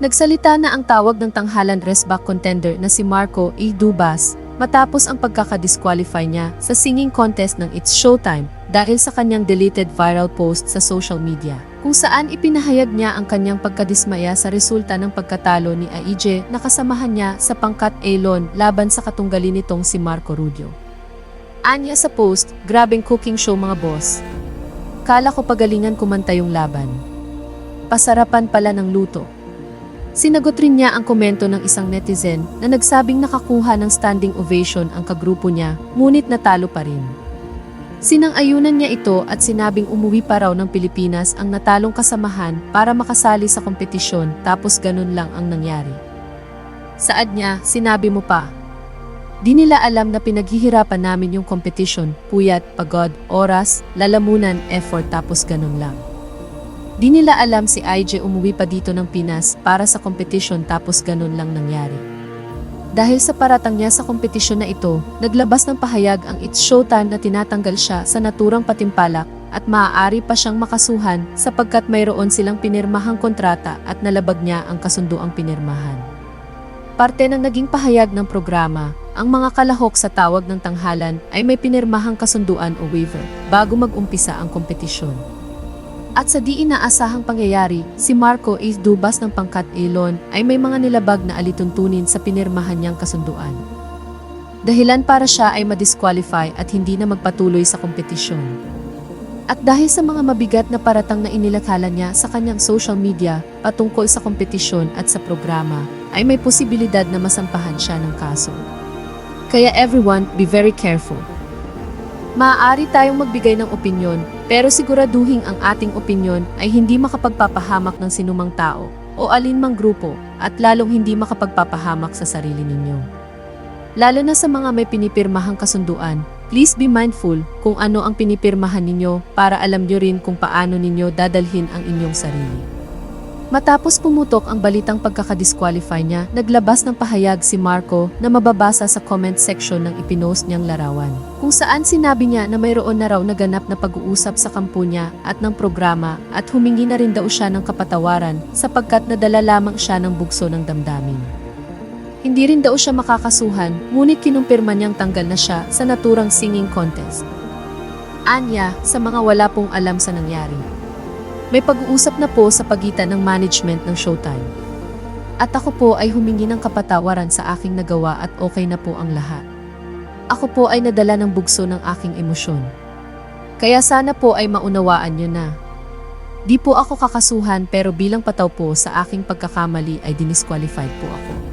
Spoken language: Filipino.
Nagsalita na ang tawag ng tanghalan restback contender na si Marco A. Dubas matapos ang pagkakadisqualify niya sa singing contest ng It's Showtime dahil sa kanyang deleted viral post sa social media kung saan ipinahayag niya ang kanyang pagkadismaya sa resulta ng pagkatalo ni Aije na kasamahan niya sa pangkat Elon laban sa katunggali nitong si Marco Rubio. Anya sa post, grabing cooking show mga boss. Kala ko pagalingan kumanta yung laban. Pasarapan pala ng luto. Sinagot rin niya ang komento ng isang netizen na nagsabing nakakuha ng standing ovation ang kagrupo niya, ngunit natalo pa rin. Sinang-ayunan niya ito at sinabing umuwi pa raw ng Pilipinas ang natalong kasamahan para makasali sa kompetisyon tapos ganun lang ang nangyari. Saad niya, sinabi mo pa, Di nila alam na pinaghihirapan namin yung competition, puyat, pagod, oras, lalamunan, effort tapos ganun lang. Di nila alam si IJ umuwi pa dito ng Pinas para sa competition tapos ganun lang nangyari. Dahil sa paratang niya sa kompetisyon na ito, naglabas ng pahayag ang It's Showtime na tinatanggal siya sa naturang patimpalak at maaari pa siyang makasuhan sapagkat mayroon silang pinirmahang kontrata at nalabag niya ang kasunduang pinirmahan. Parte ng naging pahayag ng programa, ang mga kalahok sa tawag ng tanghalan ay may pinirmahang kasunduan o waiver bago mag-umpisa ang kompetisyon. At sa di inaasahang pangyayari, si Marco A. Dubas ng pangkat Elon ay may mga nilabag na alituntunin sa pinirmahan niyang kasunduan. Dahilan para siya ay madisqualify at hindi na magpatuloy sa kompetisyon. At dahil sa mga mabigat na paratang na inilathala niya sa kanyang social media patungkol sa kompetisyon at sa programa, ay may posibilidad na masampahan siya ng kaso. Kaya everyone, be very careful. Maaari tayong magbigay ng opinyon, pero siguraduhin ang ating opinyon ay hindi makapagpapahamak ng sinumang tao o alinmang grupo at lalong hindi makapagpapahamak sa sarili ninyo. Lalo na sa mga may pinipirmahang kasunduan, please be mindful kung ano ang pinipirmahan ninyo para alam nyo rin kung paano ninyo dadalhin ang inyong sarili. Matapos pumutok ang balitang pagkakadisqualify niya, naglabas ng pahayag si Marco na mababasa sa comment section ng ipinost niyang larawan. Kung saan sinabi niya na mayroon na raw naganap na pag-uusap sa kampo niya at ng programa at humingi na rin daw siya ng kapatawaran sapagkat nadala lamang siya ng bugso ng damdamin. Hindi rin daw siya makakasuhan, ngunit kinumpirma niyang tanggal na siya sa naturang singing contest. Anya, sa mga wala pong alam sa nangyari. May pag-uusap na po sa pagitan ng management ng Showtime. At ako po ay humingi ng kapatawaran sa aking nagawa at okay na po ang lahat. Ako po ay nadala ng bugso ng aking emosyon. Kaya sana po ay maunawaan niyo na. Di po ako kakasuhan pero bilang pataw po sa aking pagkakamali ay dinisqualified po ako.